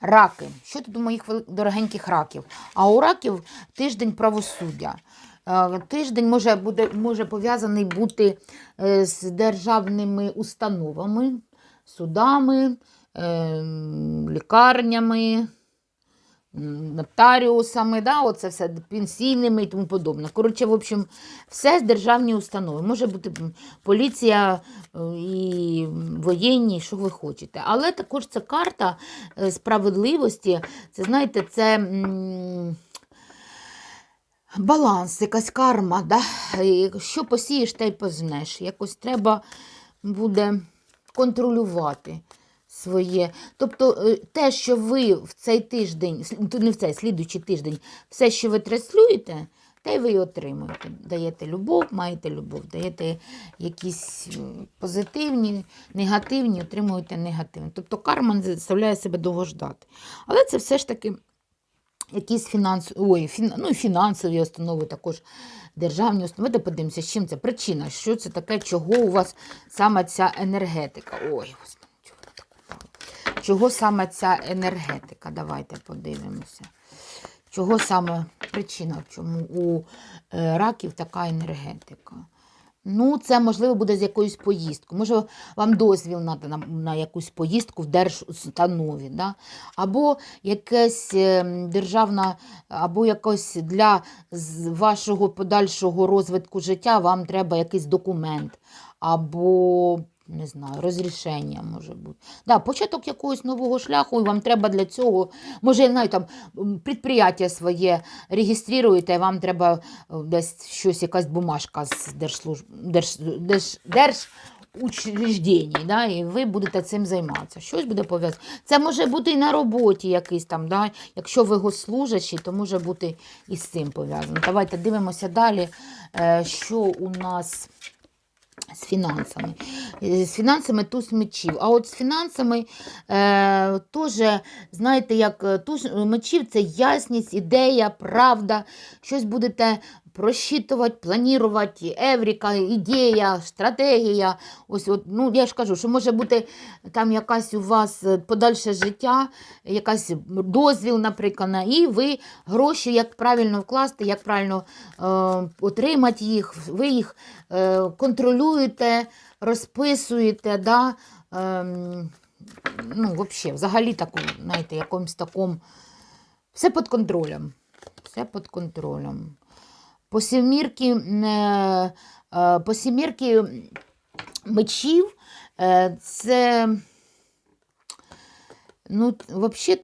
Раки. Що тут у моїх дорогеньких раків? А у раків тиждень правосуддя. Е, Тиждень може, буде, може пов'язаний бути е, з державними установами, судами, е, лікарнями, нотаріусами, да, оце все пенсійними і тому подобне. Коротше, в общем, все з державні установи. Може бути поліція е, і воєнні, що ви хочете. Але також це карта е, справедливості. Це, знаєте, це. Баланс, якась карма, да? Що посієш, те й пожнеш. Якось треба буде контролювати своє. Тобто е, те, що ви в цей тиждень, не в цей слідуючий тиждень, все, що ви транслюєте, те ви і отримуєте. Даєте любов, маєте любов, даєте якісь позитивні, негативні, отримуєте негативні. Тобто карма заставляє себе довго ждати. Але це все ж таки якісь фінанс... Ой, фін... ну, фінансові установи, також державні установи. Давайте подивимося, з чим це причина, що це таке, чого у вас саме ця енергетика. Ой, Чого саме ця енергетика? Давайте подивимося. Чого саме причина, чому у е, раків така енергетика? Ну, це можливо буде з якоюсь поїздкою. Може, вам дозвіл надо на, на якусь поїздку в держустанові, да? або якась е, державна, або якось для вашого подальшого розвитку життя вам треба якийсь документ, або не знаю, розрішення може бути. Да, початок якогось нового шляху, і вам треба для цього, може, знаю, там підприємство своє реєструєте, і вам треба е, десь щось, якась бумажка з держслужб, держ, держ, держучреждень, да, і ви будете цим займатися. Щось буде пов'язано. Це може бути і на роботі якийсь там, да, якщо ви госслужащі, то може бути і з цим пов'язано. Давайте дивимося далі, е, що у нас з фінансами. Е, З фінансами туз мечів. А от з фінансами е, теж, знаєте, як е, туз мечів це ясність, ідея, правда. Щось будете просчитувати, планувати, евріка, ідея, стратегія. Ось, от, ну, я ж кажу, що може бути там якась у вас е, подальше життя, якась дозвіл, наприклад, і ви гроші, як правильно вкласти, як правильно е, отримати їх, ви їх е, контролюєте, розписуєте, да, ем, ну, вообще, взагалі таку, знаєте, якомусь такому. Все під контролем. Все під контролем. По сімірки, е, е, по сімірки мечів е, це. Ну, взагалі